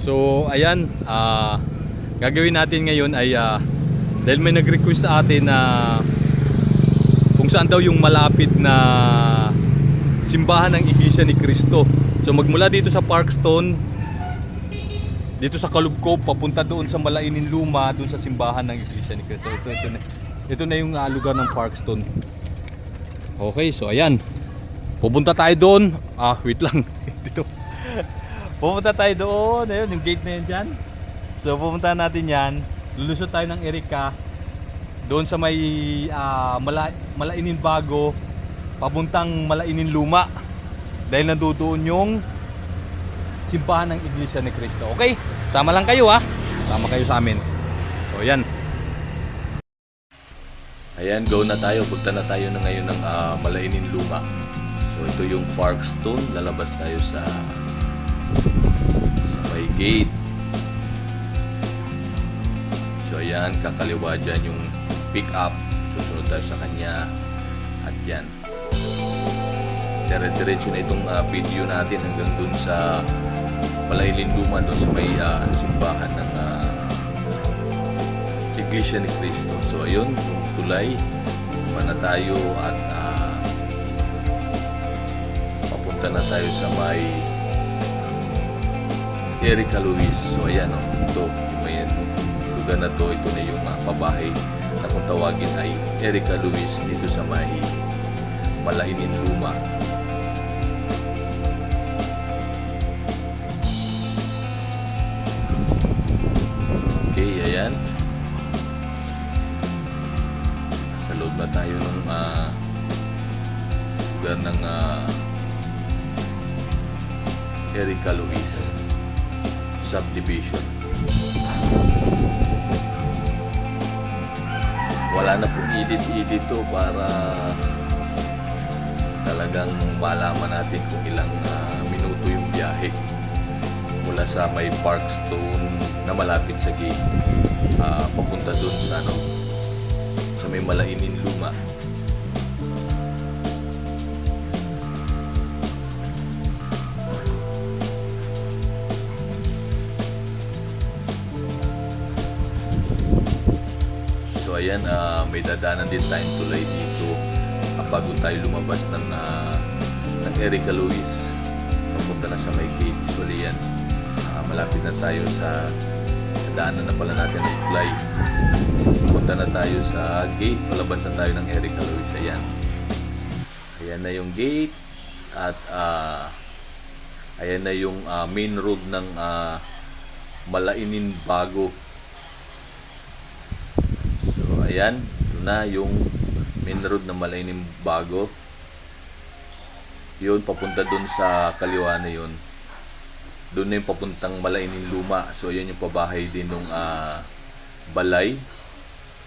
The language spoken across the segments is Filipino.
So, ayan, ah gagawin natin ngayon ay ah, dahil may nag-request sa atin na kung saan daw yung malapit na simbahan ng Iglesia ni Cristo. So magmula dito sa Parkstone, dito sa Kalubkob, papunta doon sa Malainin Luma, doon sa simbahan ng Iglesia ni Cristo. Ito, ito, na, ito na yung ah, lugar ng Parkstone. Okay, so ayan. Pupunta tayo doon. Ah, wait lang. dito. Pupunta tayo doon. Ayun, yung gate na yun dyan. So pupunta natin yan. Lulusot tayo ng Erika. Doon sa may ah, Mala, Malainin Bago. Papuntang Malainin Luma. Dahil nandoon yung simbahan ng Iglesia ni Cristo. Okay? Sama lang kayo ha. Sama kayo sa amin. So yan. Ayan, go na tayo. Punta na tayo na ngayon ng ah, Malainin Luma. So ito yung Parkstone. Lalabas tayo sa sa may gate. So ayan, kakaliwa dyan yung pick up. Susunod tayo sa kanya. At yan. Dire-diretso na itong ah, video natin hanggang dun sa Malainin Luma, dun sa may ah, simbahan ng ah, Iglesia ni Cristo. So ayun, yung tulay, na tayo at ah, papunta na tayo sa may Erika Luis. So ayan, oh, ito, may lugar na to, ito na yung ah, pabahay na kung tawagin ay Erika Luis dito sa may Malainin Luma. Okay, ayan. Sa loob na tayo ng ah, lugar ng ah, Erika Luis subdivision. Wala na pong edit-edit to para talagang malaman natin kung ilang ah, minuto yung biyahe mula sa may Parkstone na malapit sa gate ah, papunta dun sa ano sa may Malainin Luma ayan, ah, may dadanan din tayong tulay dito ah, bago tayo lumabas ng, ah, ng Erika Luis. Papunta na sa may gate. Usually yan, ah, malapit na tayo sa daanan na pala natin ng tulay. Punta na tayo sa gate. Palabas na tayo ng Erika Luis. Ayan. Ayan na yung gate. At ah, ayan na yung ah, main road ng ah, Malainin Bago. Ayan. Ito na yung main road na Malainim Bago. Yun, papunta dun sa kaliwa na yun. Doon na yung papuntang Malainim Luma. So, ayan yung pabahay din nung ah, balay.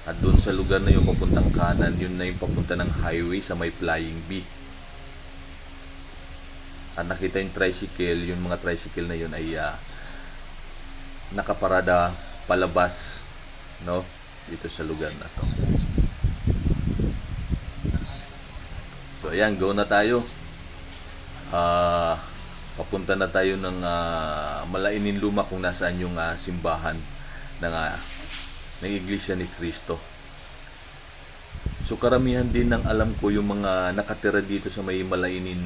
At doon sa lugar na yung papuntang kanan, yun na yung papunta ng highway sa may Flying Bee. At nakita yung tricycle, yung mga tricycle na yun ay ah, nakaparada palabas no dito sa lugar na to. So ayan go na tayo. Ah papunta na tayo ng ah, Malainin Luma kung nasaan yung ah, simbahan ng ah, ng Iglesia ni Cristo. So karamihan din ng alam ko yung mga nakatira dito sa may Malainin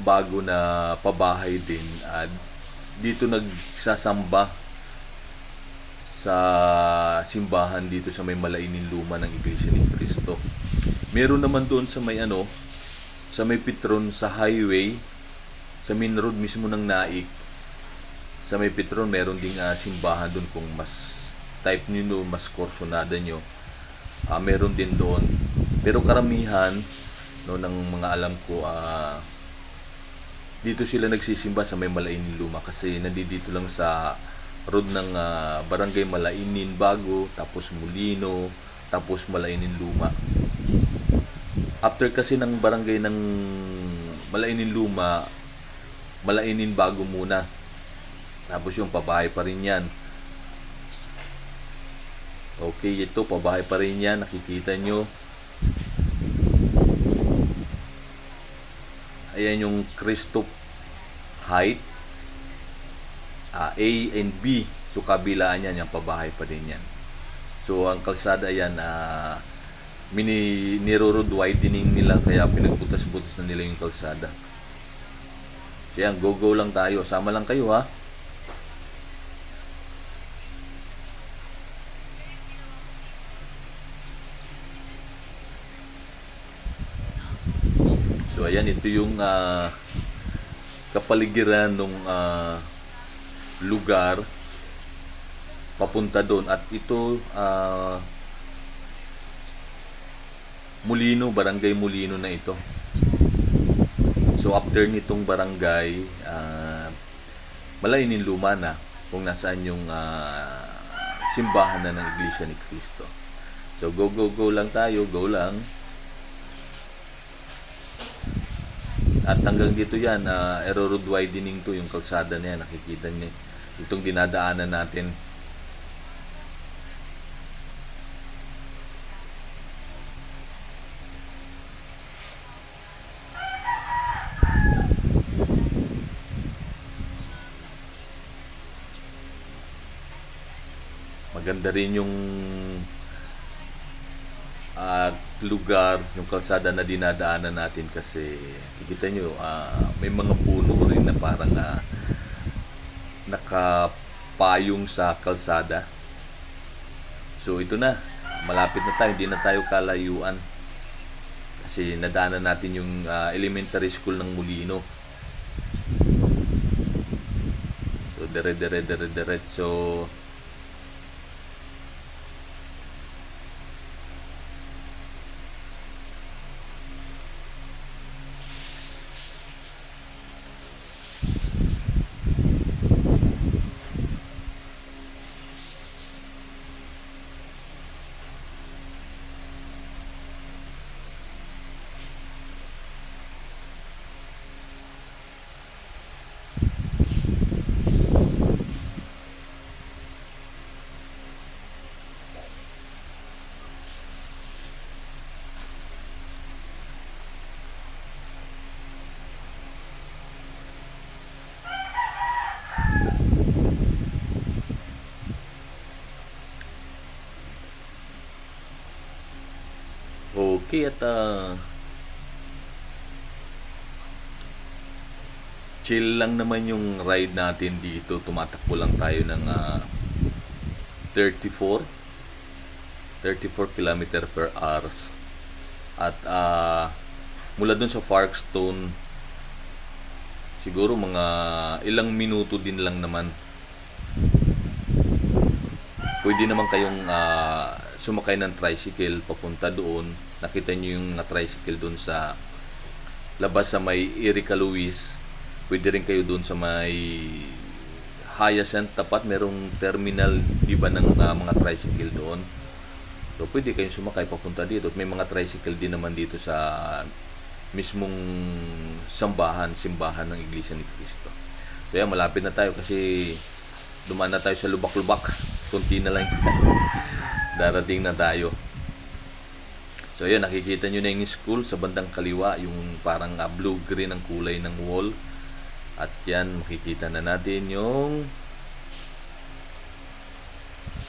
bago na pabahay din. At dito nagsasamba sa simbahan dito sa may Malainin Luma ng Iglesia ni Cristo. Meron naman doon sa may ano, sa may Petron sa highway, sa main road mismo ng Naik. Sa may Petron meron ding ah, simbahan doon kung mas type niyo mas korsonada nyo. ah, meron din doon. Pero karamihan no ng mga alam ko ah dito sila nagsisimba sa may Malainin Luma kasi nandito lang sa road ng ah, Barangay Malainin Bago, tapos Mulino, tapos Malainin Luma. After kasi ng barangay ng Malainin Luma, Malainin Bago muna. Tapos yung pabahay pa rin yan. Okay, ito pabahay pa rin yan. Nakikita nyo. Ayan yung Cristo height. Ah, A and B. So kabilaan yan, yung pabahay pa din yan. So ang kalsada yan, ah, mini niro-road widening nila kaya pinagbutas-butas na nila yung kalsada. So yan, go-go lang tayo. Sama lang kayo ha. So ayan, ito yung ah, kapaligiran ng lugar papunta doon at ito ah, Mulino, Barangay Mulino na ito. So after nitong barangay, uh, malainin luma na kung nasaan yung ah, simbahan na ng Iglesia ni Cristo. So go go go lang tayo, go lang. At hanggang dito yan, uh, Aero Road widening to, yung kalsada na yan, nakikita niyo. Itong dinadaanan natin. Maganda rin yung at lugar, yung kalsada na dinadaanan natin kasi kikita nyo, ah, may mga puno rin na parang ah, nakapayong sa kalsada. So ito na, malapit na tayo, hindi na tayo kalayuan. Kasi nadaanan natin yung ah, elementary school ng Molino. So dire dire dire diretso Okay, at ah, chill lang naman yung ride natin dito. Tumatakbo lang tayo ng ah, 34 34 km per hours. At ah, mula dun sa Parkstone, siguro mga ilang minuto din lang naman. Pwede naman kayong ah, sumakay ng tricycle papunta doon. Nakita niyo yung na tricycle doon sa labas sa may Erika Luis. Pwede rin kayo doon sa may Hyacinth tapat merong terminal di ba ng ah, mga tricycle doon. So pwede kayong sumakay papunta dito. May mga tricycle din naman dito sa mismong sambahan, simbahan ng Iglesia ni Cristo. So yan, malapit na tayo kasi dumaan na tayo sa lubak-lubak. Kunti na lang. Darating na tayo. So yun, nakikita nyo na yung school sa bandang kaliwa, yung parang ah, blue-green ang kulay ng wall. At yan, makikita na natin yung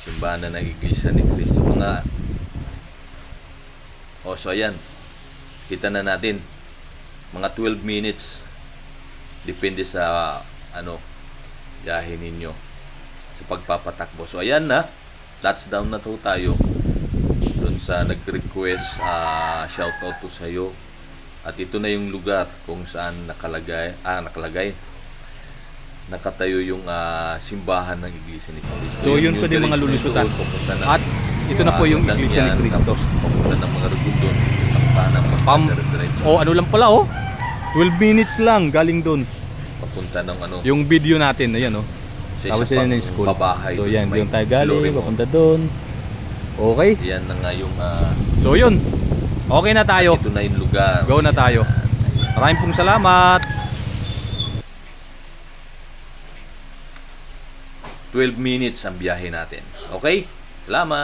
simbahan na ng Iglesia ni Cristo. Mga Oh, so ayan. Kita na natin. Mga 12 minutes. Depende sa ano, biyahe ninyo sa pagpapatakbo. So ayan na. Touchdown na to tayo. Doon sa nag-request, ah, shout out to sa'yo. At ito na yung lugar kung saan nakalagay, ah, nakalagay. Nakatayo yung ah, simbahan ng Iglesia ni Cristo. So, yun po din mga lulusutan. papunta ng- At ito na po yung Hanggang Iglesia ni Cristo. Tapos papunta ng mga rugod doon. Tampanan Pam, diretso. oh ano lang pala oh. 12 minutes lang galing doon. Papunta ng ano. Yung video natin, ayan oh. Sa Tapos pang yung school. Babahay So yan, yung tayo galing, papunta doon. Okay. Yan na nga yung ah, So yun. Okay na tayo. ito na yung lugar. Go na tayo. Maraming pong salamat. 12 minutes ang biyahe natin. Okay? Salamat.